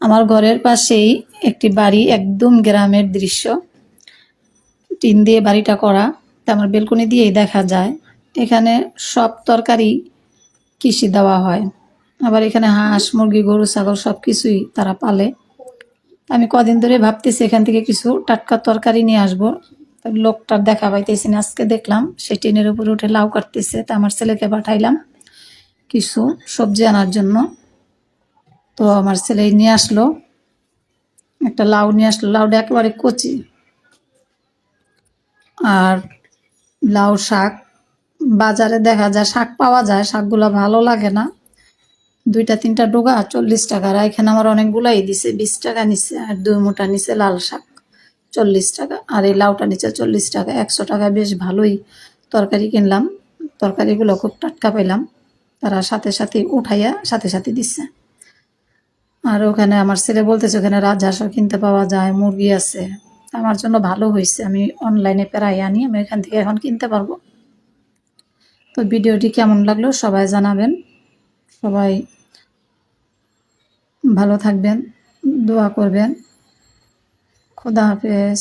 আমার ঘরের পাশেই একটি বাড়ি, একদম গ্রামের দৃশ্য। টিন দিয়ে বাড়িটা করা, তা আমার বেলকনি দিয়েই দেখা যায়। এখানে সব তরকারি কৃষি দেওয়া হয়। আবার এখানে হাঁস, মুরগি, গরু, ছাগল সব কিছুই তারা পালে। আমি কদিন ধরে ভাবতেছি এখান থেকে কিছু টাটকা তরকারি নিয়ে আসব। লোকটার দেখা পাইতেছি না, আজকে দেখলাম। সে টিনের উপরে উঠে লাউ কাটতেছে, তা আমার ছেলেকে পাঠাইলাম কিছু সবজি আনার জন্য। তো আমার ছেলে নিয়ে আসলো। একটা লাউ নিয়ে আসলো। লাউটা একেবারে কচি। আর লাউ শাক, বাজারে দেখা যায় শাক পাওয়া যায়, শাকগুলো ভালো লাগে না। দুইটা, তিনটা ডোগা চল্লিশ টাকা। আর এখানে আমার অনেকগুলাই দিছে, বিশ টাকা নিছে আর দুই মোটা নিছে লাল শাক চল্লিশ টাকা। আর এই লাউটা নিচে চল্লিশ টাকা। একশো টাকা বেশ ভালোই তরকারি কিনলাম। তরকারিগুলো খুব টাটকা পেলাম তারা সাথে সাথে উঠাইয়া সাথে সাথে দিচ্ছে আর ওখানে আমার ছেলে বলতেছে, ওখানে রাজহাঁসও কিনতে পাওয়া যায়, মুরগি আছে। আমার জন্য ভালো হয়েছে আমি অনলাইনে প্রায় আনি, আমি এখান থেকে এখন কিনতে পারব। তো ভিডিওটি কেমন লাগল সবাই জানাবেন। সবাই ভালো থাকবেন, দোয়া করবেন। খোদা হাফেজ।